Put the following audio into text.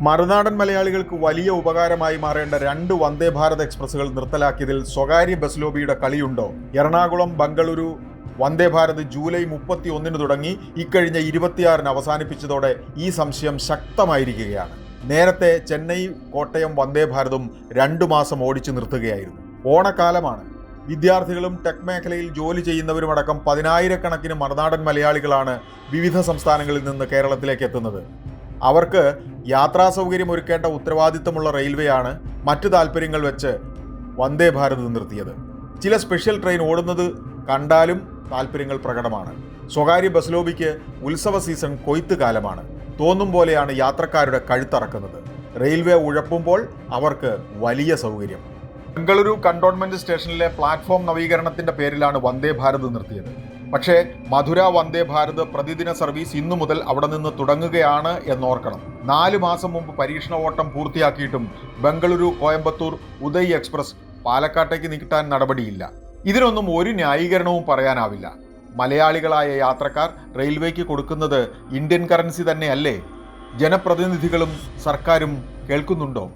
മറുനാടൻ മലയാളികൾക്ക് വലിയ ഉപകാരമായി മാറേണ്ട രണ്ട് വന്ദേ ഭാരത് എക്സ്പ്രസുകൾ നിർത്തലാക്കിയതിൽ സ്വകാര്യ ബസ് ലോബിയുടെ കളിയുണ്ടോ? എറണാകുളം ബംഗളൂരു വന്ദേ ഭാരത് ജൂലൈ മുപ്പത്തി ഒന്നിന് തുടങ്ങി ഇക്കഴിഞ്ഞ ഇരുപത്തിയാറിന് അവസാനിപ്പിച്ചതോടെ ഈ സംശയം ശക്തമായിരിക്കുകയാണ്. നേരത്തെ ചെന്നൈ കോട്ടയം വന്ദേ ഭാരതും രണ്ടു മാസം ഓടിച്ചു നിർത്തുകയായിരുന്നു. ഓണക്കാലമാണ്. വിദ്യാർത്ഥികളും ടെക് മേഖലയിൽ ജോലി ചെയ്യുന്നവരുമടക്കം പതിനായിരക്കണക്കിന് മറുനാടൻ മലയാളികളാണ് വിവിധ സംസ്ഥാനങ്ങളിൽ നിന്ന് കേരളത്തിലേക്ക് എത്തുന്നത്. അവർക്ക് യാത്രാ സൗകര്യം ഒരുക്കേണ്ട ഉത്തരവാദിത്തമുള്ള റെയിൽവേയാണ് മറ്റു താല്പര്യങ്ങൾ വെച്ച് വന്ദേ ഭാരത് നിർത്തിയത്. ചില സ്പെഷ്യൽ ട്രെയിൻ ഓടുന്നത് കണ്ടാലും താല്പര്യങ്ങൾ പ്രകടമാണ്. സ്വകാര്യ ബസ് ലോബിക്ക് ഉത്സവ സീസൺ കൊയ്ത്ത് കാലമാണ്. തോന്നും പോലെയാണ് യാത്രക്കാരുടെ കഴുത്തറക്കുന്നത്. റെയിൽവേ ഉഴപ്പുമ്പോൾ അവർക്ക് വലിയ സൗകര്യം. ബംഗളൂരു കണ്ടോൺമെന്റ് സ്റ്റേഷനിലെ പ്ലാറ്റ്ഫോം നവീകരണത്തിന്റെ പേരിലാണ് വന്ദേ ഭാരത് നിർത്തിയത്. പക്ഷേ മധുര വന്ദേ ഭാരത് പ്രതിദിന സർവീസ് ഇന്നു മുതൽ അവിടെ നിന്ന് തുടങ്ങുകയാണ് എന്നോർക്കണം. നാല് മാസം മുമ്പ് പരീക്ഷണ ഓട്ടം പൂർത്തിയാക്കിയിട്ടും ബംഗളൂരു കോയമ്പത്തൂർ ഉദയ് എക്സ്പ്രസ് പാലക്കാട്ടേക്ക് നീട്ടാൻ നടപടിയില്ല. ഇതിനൊന്നും ഒരു ന്യായീകരണവും പറയാനാവില്ല. മലയാളികളായ യാത്രക്കാർ റെയിൽവേക്ക് കൊടുക്കുന്നത് ഇന്ത്യൻ കറൻസി തന്നെയല്ലേ? ജനപ്രതിനിധികളും സർക്കാരും കേൾക്കുന്നുണ്ടോ?